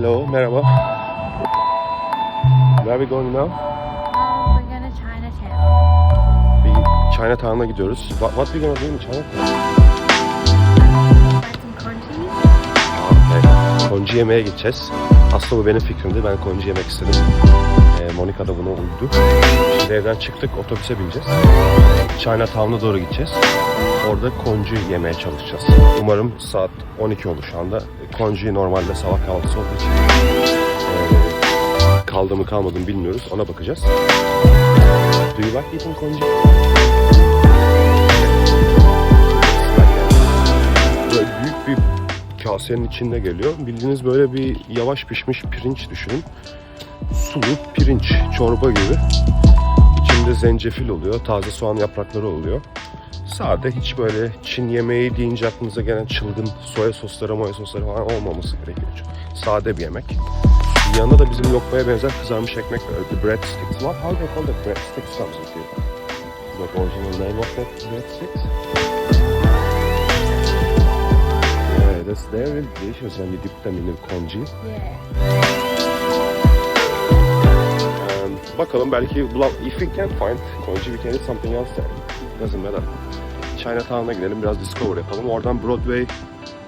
Hello, merhaba. Where are we going now? Um, we're going to Chinatown. Bir Chinatown'a gidiyoruz. What, what we gonna do in Chinatown? Konci yemeğe gideceğiz. Aslında bu benim fikrimdi. Ben konci yemek istedim. Ee, Monica da buna uydu. Şimdi evden çıktık, otobüse bineceğiz. Chinatown'a doğru gideceğiz. Orada konci yemeye çalışacağız. Umarım saat 12 olur şu anda. Konci normalde sabah kahvaltısı olduğu için ee, kaldı mı kalmadı mı bilmiyoruz. Ona bakacağız. Do you like eating? Böyle büyük bir kasenin içinde geliyor. Bildiğiniz böyle bir yavaş pişmiş pirinç düşünün. Sulu pirinç, çorba gibi. İçinde zencefil oluyor, taze soğan yaprakları oluyor. Sade hiç böyle Çin yemeği deyince aklınıza gelen çılgın soya sosları, moya sosları falan olmaması gerekiyor. Sade bir yemek. Yanında da bizim lokmaya benzer kızarmış ekmek var. The breadsticks. What? How they call the breadsticks with you? Like original name of that breadsticks? Yeah, that's really delicious when you dip them in the congee. Yeah. Bakalım belki if we can find congee we can something else there. Doesn't matter. Chinatown'a gidelim biraz discover yapalım. Oradan Broadway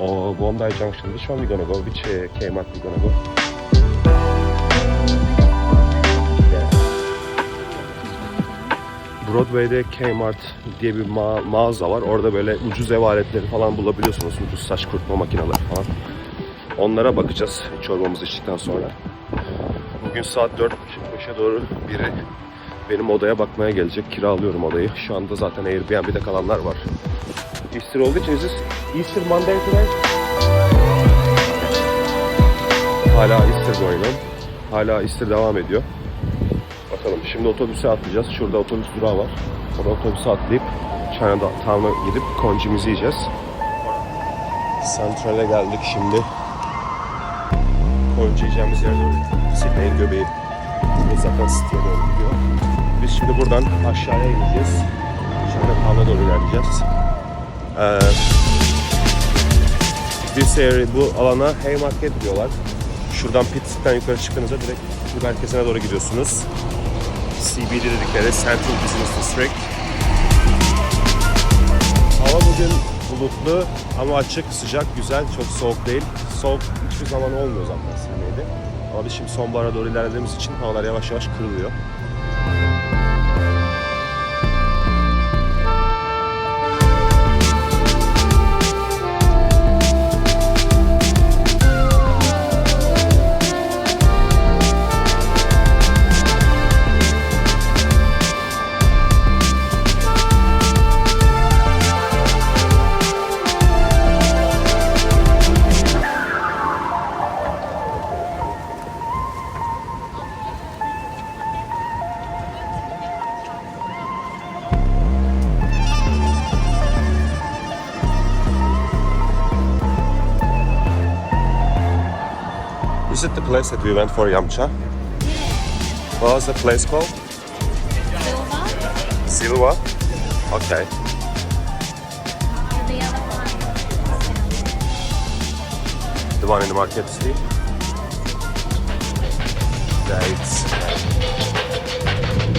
o Bondi Junction. Which one we gonna go? Which uh, Kmart we gonna go? Broadway'de Kmart diye bir ma- mağaza var. Orada böyle ucuz ev aletleri falan bulabiliyorsunuz. Ucuz saç kurutma makineleri falan. Onlara bakacağız çorbamızı içtikten sonra. Bugün saat 4.30-5'e doğru biri benim odaya bakmaya gelecek. Kiralıyorum odayı. Şu anda zaten Airbnb'de kalanlar var. Easter olduğu için this Easter Monday today? Hala Easter on. Hala Easter devam ediyor. Bakalım şimdi otobüse atlayacağız. Şurada otobüs durağı var. Orada otobüse atlayıp Chinatown'a gidip koncimizi yiyeceğiz. Central'e geldik şimdi. Konci yiyeceğimiz yer. Sydney'in göbeği. Bu zaten City'ye doğru gidiyor. Biz şimdi buradan aşağıya ineceğiz. Chinatown'a doğru ilerleyeceğiz. Ee, this area, bu alana Haymarket diyorlar. Şuradan Pitt Street'ten yukarı çıktığınızda direkt şu merkezine doğru gidiyorsunuz. CBD dedikleri Central Business District. Hava bugün bulutlu ama açık, sıcak, güzel, çok soğuk değil. Soğuk hiçbir zaman olmuyor zaten Sydney'de. Ama biz şimdi sonbahara doğru ilerlediğimiz için havalar yavaş yavaş kırılıyor. Is it the place that we went for Yamcha? What was the place called? Silva. Okay. The one. In the market city. Right.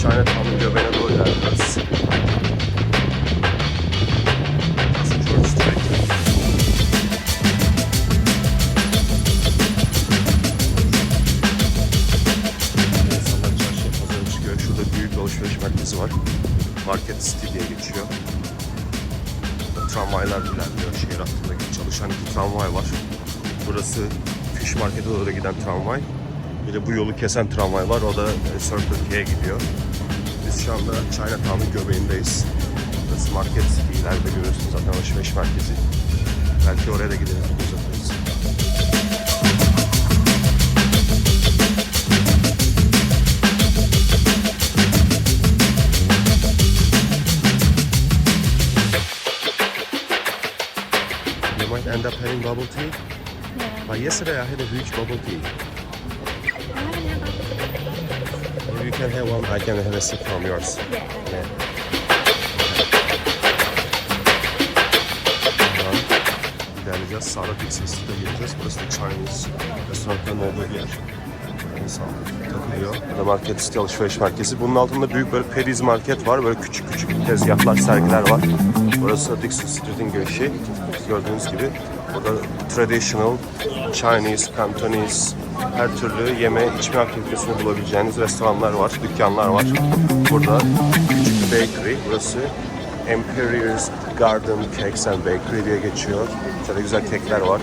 Chinatown'un göbeğine doğru ilerliyoruz. Merkezi var. Market City diye geçiyor. Tramvaylar ilerliyor. Şehir hattındaki çalışan iki tramvay var. Burası Fish Market'e doğru giden tramvay. Bir de bu yolu kesen tramvay var. O da Circle K'ye gidiyor. Biz şu anda Chinatown'un göbeğindeyiz. Burası Market City. İleride görüyorsunuz zaten alışveriş merkezi. Belki oraya da gideriz. Yesterday I had a huge bubble tea. I haven't had one. Maybe you can have one. I can have a sip from yours. Yeah. Yeah. İlerleyeceğiz. Sonra Dixon Street'e gireceğiz. Burası da Chinese restoranların olduğu bir yer. İnsanlar takılıyor. Ya da market city alışveriş merkezi. Bunun altında büyük böyle Periz market var. Böyle küçük küçük tezgahlar, sergiler var. Burası da Dixon Street'in girişi. Gördüğünüz gibi burada traditional Chinese, Cantonese her türlü yeme içme aktivitesini bulabileceğiniz restoranlar var, dükkanlar var. Burada küçük bir bakery. Burası Imperial's Garden Cakes and Bakery diye geçiyor. Şöyle güzel kekler var.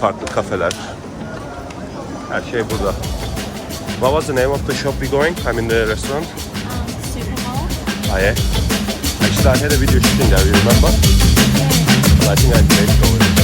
Farklı kafeler. Her şey burada. What was the name of the shop we going? I mean the restaurant? Um. Actually, I had a video shooting there, you remember? But I think I it. Şimdi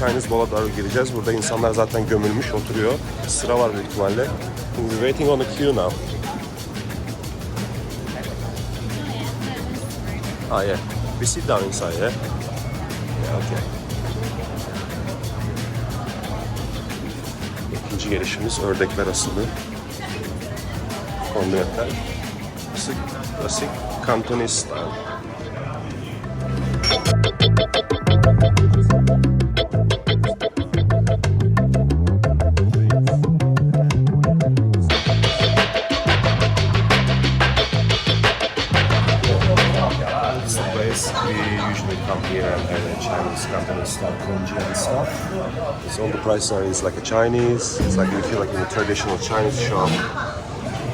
Chinese Bowl'a doğru gireceğiz. Burada insanlar zaten gömülmüş, oturuyor. Sıra var büyük ihtimalle. We're waiting on the queue now. Ah yeah. We sit down inside, yeah? Okay. İkinci gelişimiz ördekler asılı. Kondimentler. Burası klasik Cantonese style. Here and have a Chinese style congee and stuff. So all the prices are is like a Chinese. It's like you feel like in a traditional Chinese shop.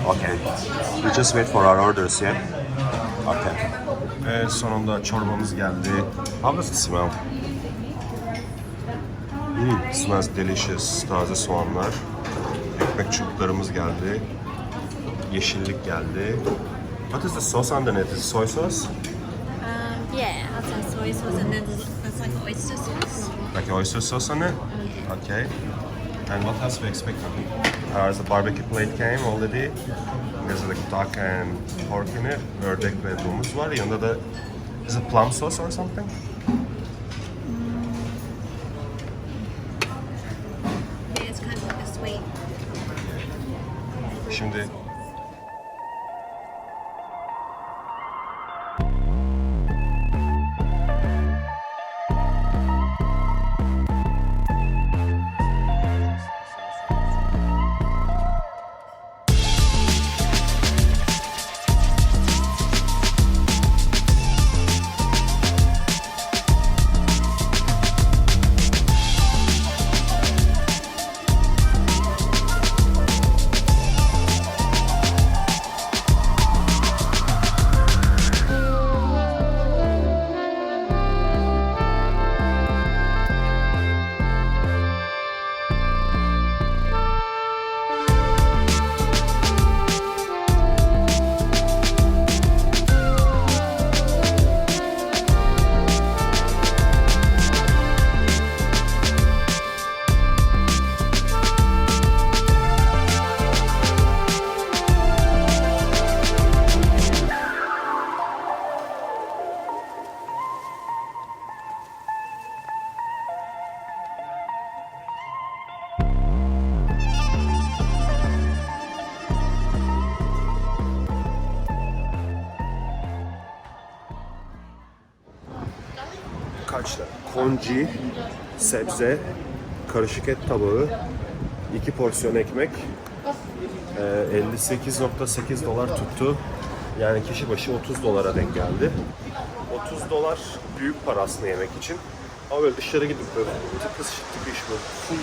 Okay. We just wait for our orders, yeah? Okay. Ve sonunda çorbamız geldi. How does it smell? Mm, smells delicious. Taze soğanlar. Ekmek çubuklarımız geldi. Yeşillik geldi. What is the sauce underneath? Is it soy sauce? Yeah, I'll say soy sauce and then there's like oyster sauce. Like oyster sauce on it? Okay. And what else we expect on it? Uh, the barbecue plate came already. There's like duck and pork in it. Ördek ve domuz var. Yanında da is it plum sauce or something? Yeah. Şimdi kaç lira? Sebze, karışık et tabağı, iki porsiyon ekmek. Ee, 58.8 dolar tuttu. Yani kişi başı 30 dolara denk geldi. 30 dolar büyük para aslında yemek için. Ama böyle dışarı gidip böyle tıkış tıkış böyle full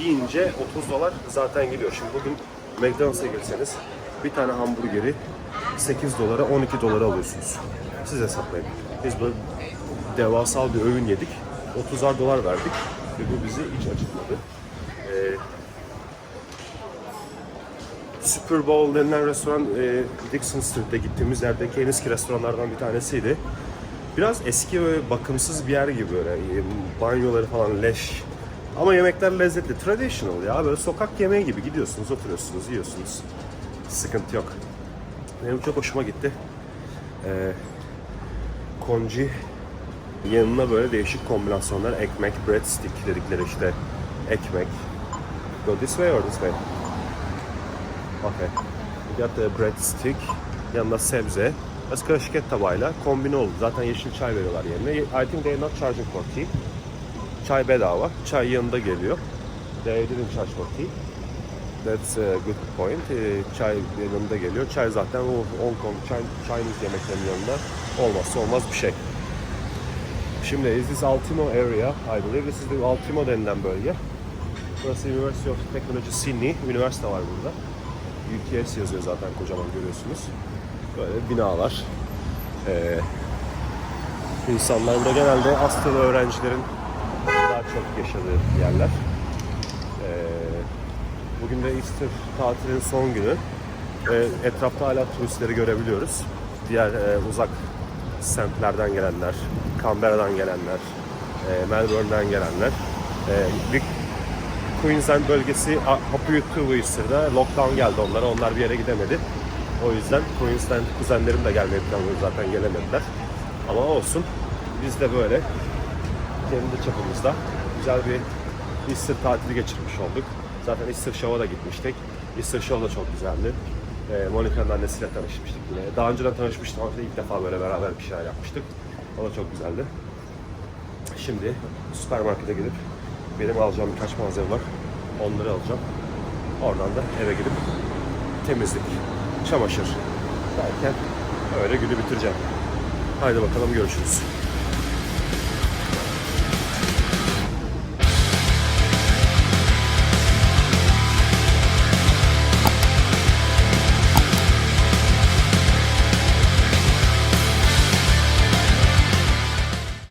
yiyince 30 dolar zaten gidiyor. Şimdi bugün McDonald's'a girseniz bir tane hamburgeri 8 dolara 12 dolara alıyorsunuz. Siz hesaplayın. Biz böyle devasal bir öğün yedik. 30'ar dolar verdik ve bu bizi hiç acıtmadı. Ee, Super Bowl denilen restoran e, Dixon Street'te gittiğimiz yerdeki en eski restoranlardan bir tanesiydi. Biraz eski ve bakımsız bir yer gibi böyle. E, Banyoları falan leş. Ama yemekler lezzetli. Traditional ya. Böyle sokak yemeği gibi gidiyorsunuz, oturuyorsunuz, yiyorsunuz. Sıkıntı yok. Benim çok hoşuma gitti. Ee, konci yanına böyle değişik kombinasyonlar ekmek, breadstick dedikleri işte ekmek. Go this way or this way? Okay. You got the breadstick, yanında sebze, ızgara şirket tabağıyla kombine oldu. Zaten yeşil çay veriyorlar yerine. I think they're not charging for tea. Çay bedava. Çay yanında geliyor. They didn't charge for tea. That's a good point. Ee, çay yanında geliyor. Çay zaten Hong Kong Chin- Chinese yemeklerinin yanında olmazsa olmaz bir şey. Şimdi is this Altimo area? I believe this is the Altimo denilen bölge. Burası University of Technology Sydney. Üniversite var burada. UTS yazıyor zaten kocaman görüyorsunuz. Böyle binalar. Ee, insanlar burada genelde Asyalı öğrencilerin daha çok yaşadığı yerler. Ee, bugün de Easter tatilin son günü. Ee, etrafta hala turistleri görebiliyoruz. Diğer e, uzak semtlerden gelenler, Canberra'dan gelenler, e, Melbourne'den gelenler. E, bir Queensland bölgesi hapı yuttu bu Easter'da. Lockdown geldi onlara. Onlar bir yere gidemedi. O yüzden Queensland kuzenlerim de gelmeyi planlıyor zaten gelemediler. Ama olsun. Biz de böyle kendi çapımızda güzel bir Easter tatili geçirmiş olduk. Zaten Easter Show'a da gitmiştik. Easter Show da çok güzeldi. Ee, Monica'nın annesiyle tanışmıştık yine. Daha önceden tanışmıştım ama ilk defa böyle beraber bir şeyler yapmıştık. O da çok güzeldi. Şimdi süpermarkete gidip benim alacağım birkaç malzeme var. Onları alacağım. Oradan da eve gidip temizlik, çamaşır derken öyle günü bitireceğim. Haydi bakalım görüşürüz.